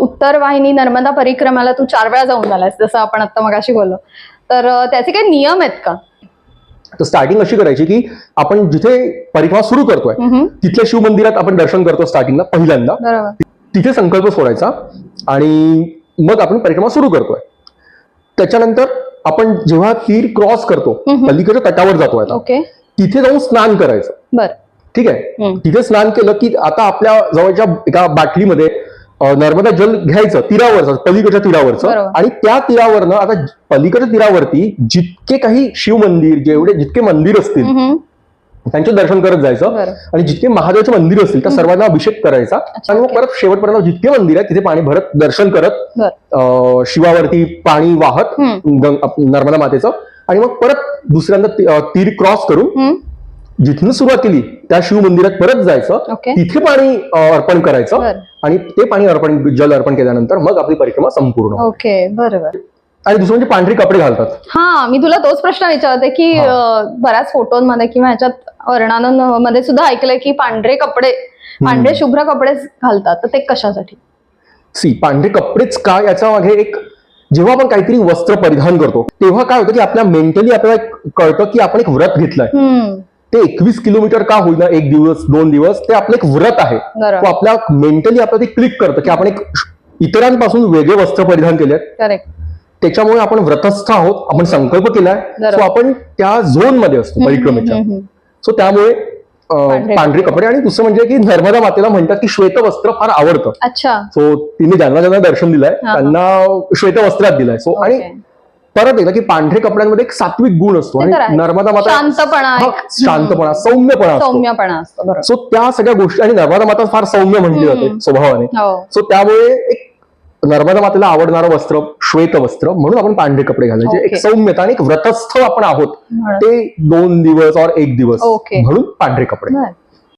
उत्तर वाहिनी नर्मदा परिक्रमाला तू चार वेळा जाऊन आलास जसं आपण आता मगाशी बोललो. तर त्याचे काही नियम आहेत का? तर स्टार्टिंग अशी करायची की आपण जिथे परिक्रमा सुरू करतोय तिथल्या शिव मंदिरात आपण दर्शन करतो स्टार्टिंगला पहिल्यांदा. तिथे संकल्प सोडायचा आणि मग आपण परिक्रमा सुरू करतोय. त्याच्यानंतर आपण जेव्हा तीर क्रॉस करतो. पलीकडच्या तटावर जातो आता. ओके. तिथे जाऊन स्नान करायचं. बर. ठीक आहे. तिथे स्नान केलं की आता आपल्या जवळच्या एका बाटलीमध्ये नर्मदा जल घ्यायचं तीरावरचं पलीकडच्या तीरावरचं. आणि त्या तीरावरनं आता पलीकडच्या तीरावरती जितके काही शिव मंदिर जेवढे जितके मंदिर असतील त्यांचे दर्शन करत जायचं. आणि जितके महादेवाचे मंदिर असतील त्या सर्वांना अभिषेक करायचा. आणि मग. परत शेवटपर्यंत जितके मंदिर आहेत तिथे पाणी भरत दर्शन करत शिवावरती पाणी वाहत नर्मदा मातेचं. आणि मग परत दुसऱ्यांदा तीर क्रॉस करून जिथून सुरुवात केली त्या शिव मंदिरात परत जायचं ओके तिथे पाणी अं, अर्पण करायचं बर. आणि ते पाणी अर्पण जल अर्पण केल्यानंतर मग आपली परिक्रमा संपूर्ण ओके बरोबर. आणि दुसरं म्हणजे पांढरे कपडे घालतात. हा मी तुला तोच प्रश्न विचारते की हा. अं, बऱ्याच फोटोमध्ये किंवा ह्याच्यात वर्णनांमध्ये सुद्धा ऐकलंय की पांढरे कपडे पांढरे शुभ्र कपडे घालतात. तर ते कशासाठी? सी पांढरे कपडेच का याच्या मागे एक जेव्हा आपण काहीतरी वस्त्र परिधान करतो तेव्हा काय होतं की आपल्या मेंटली आपल्याला एक कळतं की आपण एक व्रत घेतलंय. हम्म. ते एकवीस किलोमीटर का होईना एक दिवस दोन दिवस ते आपलं एक व्रत आहे. तो आपल्या मेंटली आपलं ते क्लिक करतं की आपण एक इतरांपासून वेगळे वस्त्र परिधान केले त्याच्यामुळे आपण व्रतस्थ आहोत आपण संकल्प केलाय. सो आपण त्या झोनमध्ये असतो परिक्रमेच्या. सो त्यामुळे पांढरे कपडे. आणि दुसरं म्हणजे की नर्मदा मातेला म्हणतात की श्वेत वस्त्र फार आवडतं. सो तिने ज्यांना ज्यांना दर्शन दिलंय. त्यांना श्वेत वस्त्रात दिलंय. सो आणि परत एकदा की पांढरे कपड्यांमध्ये एक सात्विक गुण असतो आणि. नर्मदा माता शांतपणा. शांतपणा सौम्यपणा सौम्यपणा असतो सो त्या सगळ्या गोष्टी आणि नर्मदा माता फार सौम्य म्हणली. जाते स्वभावाने हो सो त्यामुळे एक नर्मदा मातेला आवडणारं वस्त्र श्वेत वस्त्र म्हणून आपण पांढरे कपडे घालायचे. एक सौम्यता आणि एक व्रतस्थ आपण आहोत. ते दोन दिवस और एक दिवस. म्हणून पांढरे कपडे.